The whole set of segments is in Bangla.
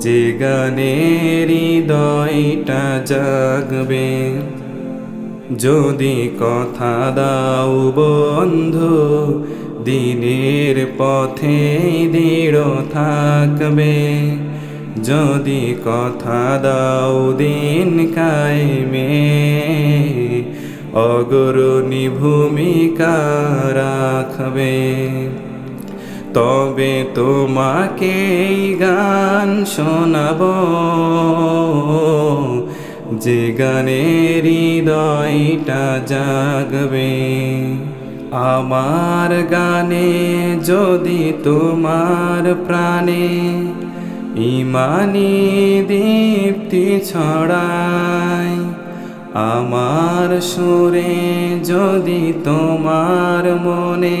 যে গানের হৃদয়টা জাগবে। যদি কথা দাও বন্ধু, দিনের পথে দৃঢ় থাকবে। যদি কথা দাও দিন কায়েমে, অগ্রণী ভূমিকা রাখবে। তবে তোমাকে গান শোনাব। যে গানের হৃদয়টা জাগবে, আমার গানে যদি তোমার প্রাণে ইমানি দীপ্তি ছড়ায়, আমার সুরে যদি তোমার মনে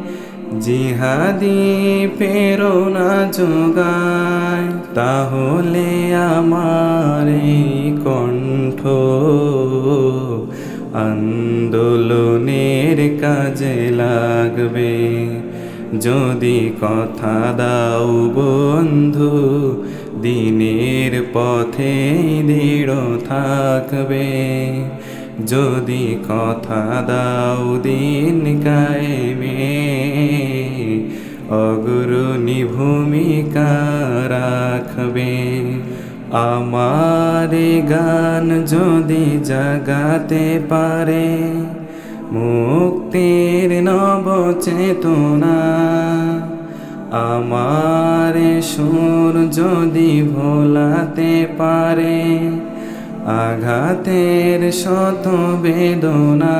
জিহাদি প্রেরণা যোগায়, তাহলে আমার কণ্ঠ আন্দোলনের কাজে লাগবে। যদি কথা দাও বন্ধু, দিনের পথে দৃঢ় থাকবে। যদি কথা দাও দিন কায়েমে অগ্রণী ভূমিকা রাখবে আমার গান যদি জাগাতে পারে মুক্তির নব চেতনা আমার সুর যদি ভোলাতে পারে আঘাতের শত বেদনা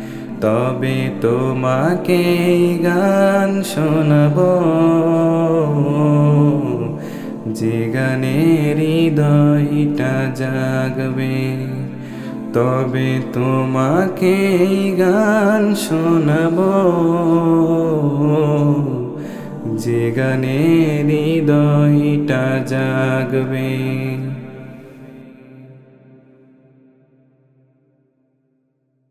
তবে তোমাকে গান শোনাব। যে গানের হৃদয়টা জাগবে, তবে তোমাকে গান শোনাব। যে গানের হৃদয়টা জাগবে